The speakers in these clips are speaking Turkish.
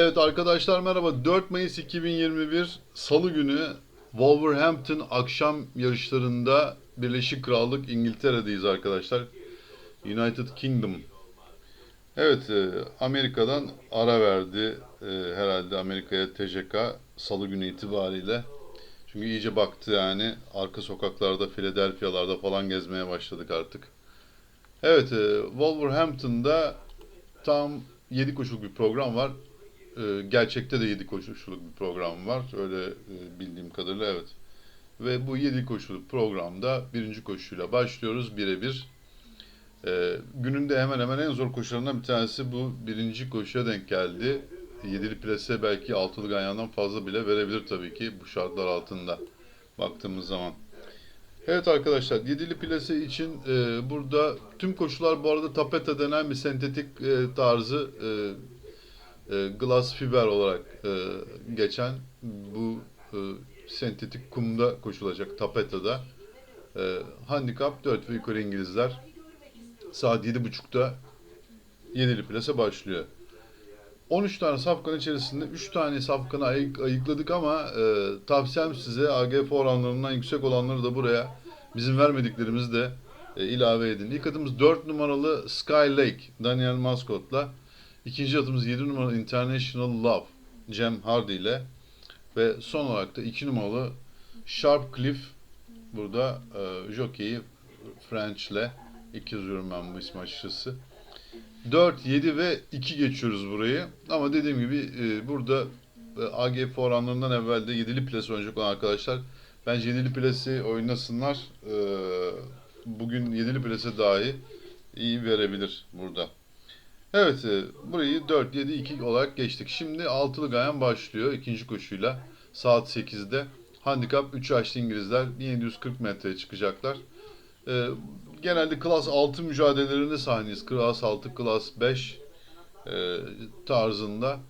Evet arkadaşlar merhaba. 4 Mayıs 2021 Salı günü Wolverhampton akşam yarışlarında Birleşik Krallık İngiltere'deyiz arkadaşlar. United Kingdom. Evet e, Amerika'dan ara verdi e, herhalde Amerika'ya TCK Salı günü itibariyle. Çünkü iyice baktı yani arka sokaklarda Philadelphia'larda falan gezmeye başladık artık. Evet e, Wolverhampton'da tam 7 koşuluk bir program var. Ee, gerçekte de 7 koşuluk bir program var. Öyle e, bildiğim kadarıyla evet. Ve bu 7 koşuluk programda birinci koşuyla başlıyoruz birebir. Ee, gününde hemen hemen en zor koşularından bir tanesi bu birinci koşuya denk geldi. Yedili plase belki altılı ganyandan fazla bile verebilir tabii ki bu şartlar altında baktığımız zaman. Evet arkadaşlar yedili plase için e, burada tüm koşular bu arada tapeta denen bir sentetik e, tarzı e, e, glass fiber olarak e, geçen bu e, sentetik kumda koşulacak tapetada. E, handikap 4 ve yukarı İngilizler saat 7.30'da yedili plase başlıyor. 13 tane safkan içerisinde 3 tane safkanı ayık, ayıkladık ama e, tavsiyem size AGF oranlarından yüksek olanları da buraya bizim vermediklerimizi de e, ilave edin. İlk adımız 4 numaralı Sky Lake Daniel Mascot'la. İkinci atımız 7 numaralı International Love Cem Hardy ile ve son olarak da 2 numaralı Sharp Cliff burada e, jockey'i French ile ilk yazıyorum ben bu ismi açıkçası. 4, 7 ve 2 geçiyoruz burayı. Ama dediğim gibi e, burada e, AGF oranlarından evvel de 7'li plase oynayacak olan arkadaşlar bence 7'li plase oynasınlar. E, bugün 7'li plase dahi iyi verebilir burada. Evet, e, burayı 4, 7, 2 olarak geçtik. Şimdi altılı gayen başlıyor ikinci koşuyla saat 8'de. Handikap 3 yaşlı İngilizler 1740 metreye çıkacaklar. E, genelde klas 6 mücadelelerinde sahneyiz. Klas 6, klas 5 e, tarzında.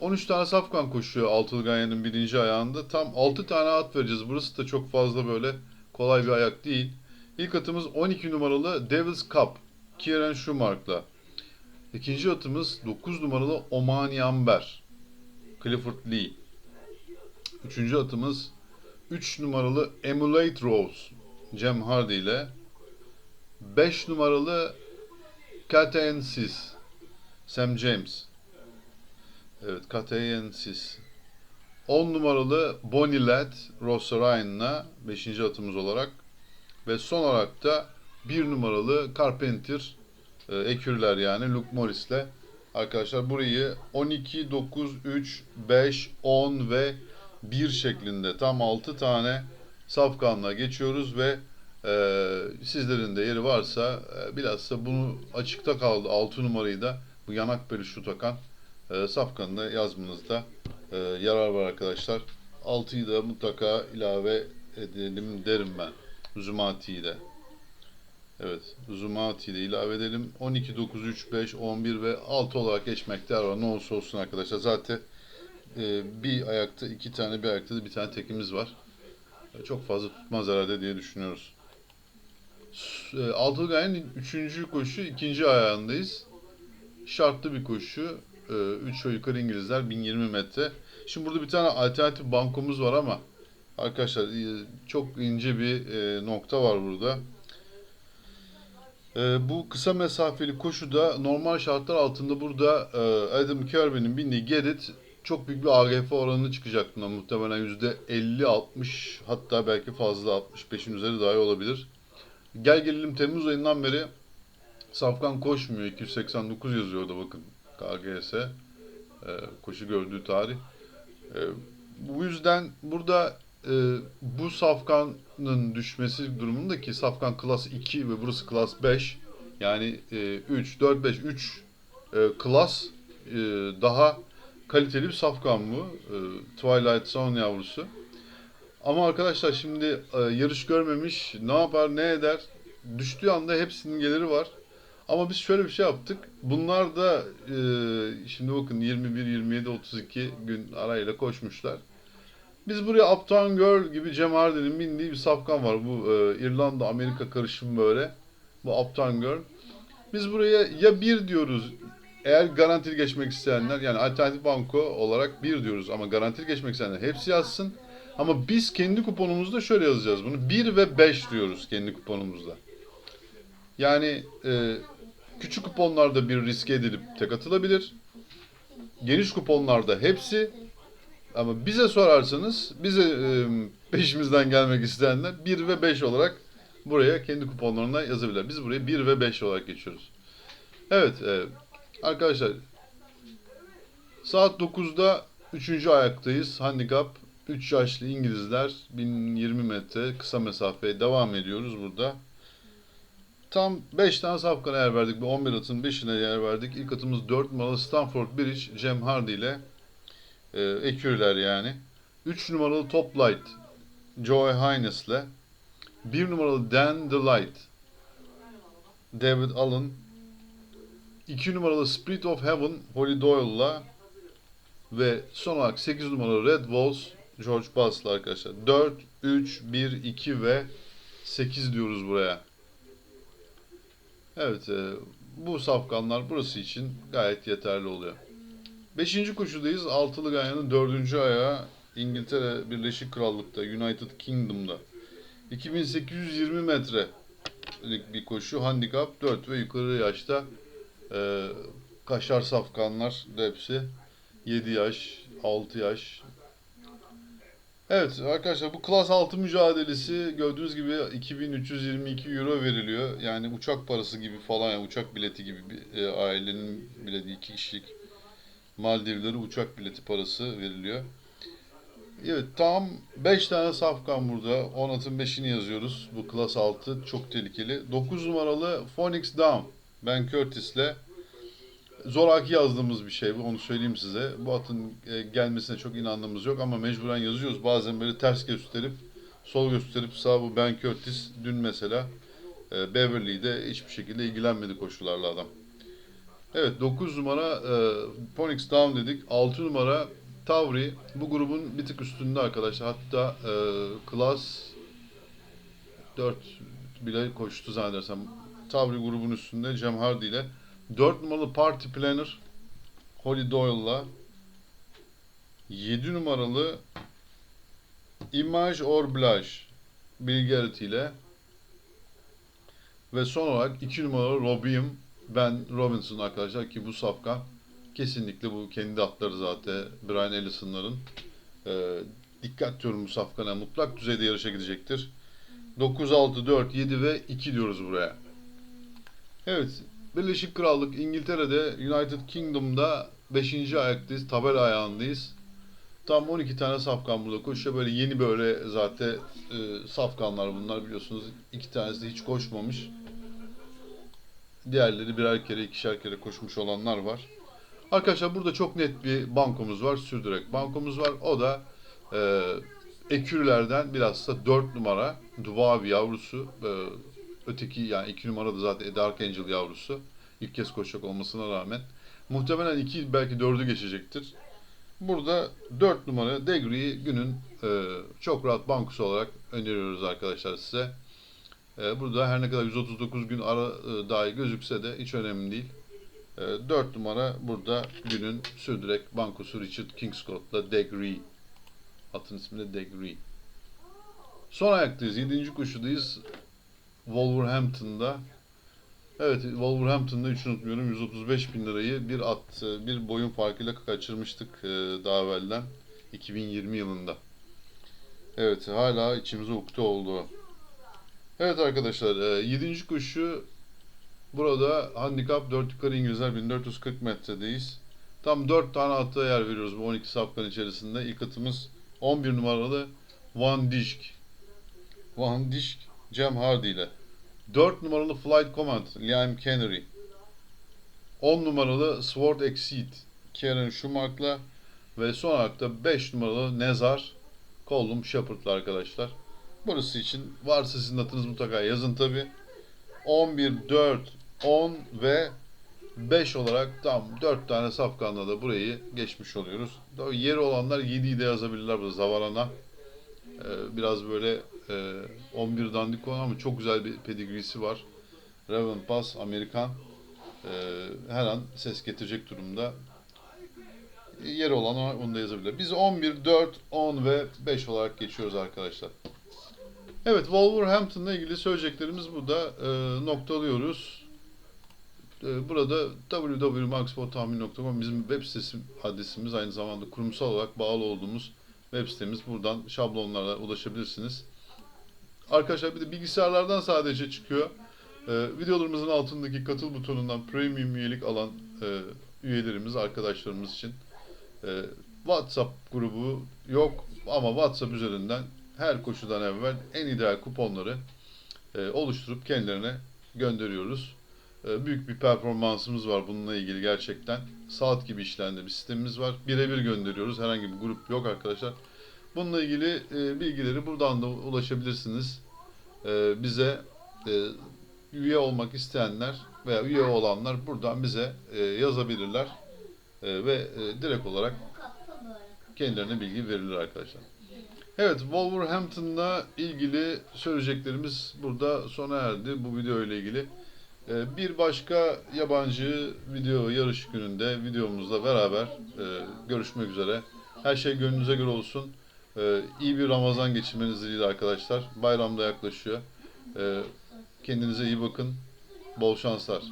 13 tane safkan koşuyor altılı ganyanın birinci ayağında. Tam 6 tane at vereceğiz. Burası da çok fazla böyle kolay bir ayak değil. İlk atımız 12 numaralı Devil's Cup. Kieran Schumacher'la. İkinci atımız 9 numaralı Omani Amber. Clifford Lee. Üçüncü atımız 3 numaralı Emulate Rose. Cem Hardy ile. 5 numaralı Catensis. Sam James. Evet Catensis. 10 numaralı Bonnie Lad Ross Ryan'la 5. atımız olarak. Ve son olarak da 1 numaralı Carpenter e, ekürler yani Luke Morris'le arkadaşlar burayı 12, 9, 3, 5, 10 ve 1 şeklinde tam 6 tane safkanla geçiyoruz ve e, sizlerin de yeri varsa e, bilhassa bunu açıkta kaldı 6 numarayı da bu yanak peluşu takan e, safkanını yazmanızda e, yarar var arkadaşlar. 6'yı da mutlaka ilave edelim derim ben. Zumati'yi de. Evet, Zumati ile ilave edelim. 12, 9, 3, 5, 11 ve 6 olarak geçmekte var. Ne olursa olsun arkadaşlar. Zaten e, bir ayakta iki tane, bir ayakta da bir tane tekimiz var. E, çok fazla tutmaz herhalde diye düşünüyoruz. E, Altılı Gaye'nin 3. koşu, ikinci ayağındayız. Şartlı bir koşu. 3 e, yukarı İngilizler 1020 metre. Şimdi burada bir tane alternatif bankomuz var ama arkadaşlar e, çok ince bir e, nokta var burada. E, bu kısa mesafeli koşuda normal şartlar altında burada e, Adam Kirby'nin bindiği Gerit çok büyük bir AGF oranı çıkacak buna muhtemelen %50-60 hatta belki fazla 65'in üzeri dahi olabilir. Gel gelelim Temmuz ayından beri Safkan koşmuyor 289 yazıyor orada bakın KGS e, koşu gördüğü tarih. E, bu yüzden burada e, bu safkanın düşmesi durumunda ki safkan klas 2 ve burası klas 5 yani e, 3, 4, 5, 3 e, klas e, daha kaliteli bir safkan bu. E, Twilight Zone yavrusu. Ama arkadaşlar şimdi e, yarış görmemiş ne yapar ne eder düştüğü anda hepsinin geliri var. Ama biz şöyle bir şey yaptık. Bunlar da e, şimdi bakın 21, 27, 32 gün arayla koşmuşlar. Biz buraya Uptown Girl gibi Cem Hardy'nin bindiği bir safkan var. Bu e, İrlanda Amerika karışımı böyle. Bu Uptown Girl. Biz buraya ya bir diyoruz eğer garantili geçmek isteyenler yani alternatif banko olarak 1 diyoruz ama garantili geçmek isteyenler hepsi yazsın. Ama biz kendi kuponumuzda şöyle yazacağız bunu. 1 ve 5 diyoruz kendi kuponumuzda. Yani e, küçük kuponlarda bir riske edilip tek atılabilir. Geniş kuponlarda hepsi. Ama bize sorarsanız bize e, peşimizden gelmek isteyenler 1 ve 5 olarak buraya kendi kuponlarına yazabilirler. Biz buraya 1 ve 5 olarak geçiyoruz. Evet e, arkadaşlar saat 9'da 3. ayaktayız. Handikap 3 yaşlı İngilizler 1020 metre kısa mesafeye devam ediyoruz burada. Tam 5 tane safkan yer verdik. Bu 11 atın 5'ine yer verdik. İlk atımız 4 numaralı Stanford Bridge Cem Hardy ile e, ekürler yani. 3 numaralı Top Light Joy Highness ile 1 numaralı Dan the Light David Allen 2 numaralı Spirit of Heaven Holly Doyle'la ve son olarak 8 numaralı Red Walls George Bass'la arkadaşlar. 4, 3, 1, 2 ve 8 diyoruz buraya. Evet, e, bu safkanlar burası için gayet yeterli oluyor. Beşinci koşudayız. Altılı Ganyan'ın dördüncü ayağı İngiltere Birleşik Krallık'ta, United Kingdom'da. 2820 metrelik bir koşu. Handikap 4 ve yukarı yaşta e, kaşar safkanlar hepsi 7 yaş, 6 yaş. Evet arkadaşlar bu klas 6 mücadelesi gördüğünüz gibi 2322 euro veriliyor. Yani uçak parası gibi falan yani uçak bileti gibi bir e, ailenin bileti iki kişilik Maldivlere uçak bileti parası veriliyor. Evet tam 5 tane safkan burada. 10 atın 5'ini yazıyoruz. Bu klas 6 çok tehlikeli. 9 numaralı Phoenix Down. Ben Curtis'le zoraki yazdığımız bir şey bu onu söyleyeyim size. Bu atın e, gelmesine çok inandığımız yok ama mecburen yazıyoruz. Bazen böyle ters gösterip sol gösterip sağ bu Ben Curtis dün mesela e, Beverly'de hiçbir şekilde ilgilenmedi koşularla adam. Evet 9 numara e, Phoenix Down dedik. 6 numara Tavri bu grubun bir tık üstünde arkadaşlar. Hatta e, Class 4 bile koştu zannedersem. Tavri grubun üstünde Cem Hardy ile 4 numaralı Party Planner Holly Doyle'la 7 numaralı Image or Blush Bill Garrett ile ve son olarak 2 numaralı Robium Ben Robinson arkadaşlar ki bu safkan kesinlikle bu kendi atları zaten Brian Ellison'ların e, dikkat diyorum bu safkana mutlak düzeyde yarışa gidecektir. 9, 6, 4, 7 ve 2 diyoruz buraya. Evet Birleşik Krallık İngiltere'de United Kingdom'da 5. ayaktayız. Tabela ayağındayız. Tam 12 tane safkan burada koşuyor. Böyle yeni böyle zaten e, safkanlar bunlar biliyorsunuz. İki tanesi de hiç koşmamış. Diğerleri birer kere, ikişer kere koşmuş olanlar var. Arkadaşlar burada çok net bir bankomuz var. Sürdürek bankomuz var. O da e, ekürlerden bilhassa 4 numara Duvavi yavrusu. E, öteki yani 2 numara da zaten Dark Angel yavrusu. İlk kez koşacak olmasına rağmen. Muhtemelen 2 belki 4'ü geçecektir. Burada 4 numara Degri'yi günün e, çok rahat bankosu olarak öneriyoruz arkadaşlar size. E, burada her ne kadar 139 gün ara e, dahi gözükse de hiç önemli değil. E, 4 numara burada günün sürdürek bankosu Richard Kingscott'la Degree. Atın ismi de Degree. Son ayaktayız. 7. koşudayız. Wolverhampton'da. Evet Wolverhampton'da hiç unutmuyorum 135 bin lirayı bir at, bir boyun farkıyla kaçırmıştık e, daha evvelden 2020 yılında. Evet hala içimize ukde oldu. Evet arkadaşlar 7. koşu burada handikap 4 yukarı İngilizler 1440 metredeyiz. Tam 4 tane atta yer veriyoruz bu 12 safkan içerisinde. İlk atımız 11 numaralı Van Dijk. Van Dijk Cem Hardy ile. 4 numaralı Flight Command Liam Canary. 10 numaralı Sword Exceed Karen Schumacher'la ve son olarak da 5 numaralı Nezar Colum Shepard'la arkadaşlar. Burası için varsa sizin adınız mutlaka yazın tabi. 11, 4, 10 ve 5 olarak tam 4 tane safkanla da burayı geçmiş oluyoruz. Tabii yeri olanlar 7'yi de yazabilirler burada Zavarana. Ee, biraz böyle e, 11 dandik olan ama çok güzel bir pedigrisi var. Raven Pass Amerikan. e, her an ses getirecek durumda. Yeri olan onu da yazabilir. Biz 11, 4, 10 ve 5 olarak geçiyoruz arkadaşlar. Evet, Wolverhampton'la ilgili söyleyeceklerimiz burada e, noktalıyoruz. E, burada www.maxbotahmin.com bizim web sitesi adresimiz aynı zamanda kurumsal olarak bağlı olduğumuz web sitemiz. Buradan şablonlara ulaşabilirsiniz. Arkadaşlar bir de bilgisayarlardan sadece çıkıyor. E, videolarımızın altındaki katıl butonundan premium üyelik alan e, üyelerimiz, arkadaşlarımız için e, WhatsApp grubu yok ama WhatsApp üzerinden her koşudan evvel en ideal kuponları e, oluşturup kendilerine gönderiyoruz. E, büyük bir performansımız var bununla ilgili gerçekten. Saat gibi işleyen de bir sistemimiz var. Birebir gönderiyoruz. Herhangi bir grup yok arkadaşlar. Bununla ilgili e, bilgileri buradan da ulaşabilirsiniz. E, bize e, üye olmak isteyenler veya üye olanlar buradan bize e, yazabilirler. E, ve e, direkt olarak kendilerine bilgi verilir arkadaşlar. Evet, Wolverhampton'la ilgili söyleyeceklerimiz burada sona erdi bu video ile ilgili. Ee, Bir başka yabancı video yarış gününde videomuzla beraber e, görüşmek üzere. Her şey gönlünüze göre olsun. Ee, İyi bir Ramazan geçirmeniz dileğiyle arkadaşlar. Bayram da yaklaşıyor. Ee, Kendinize iyi bakın. Bol şanslar.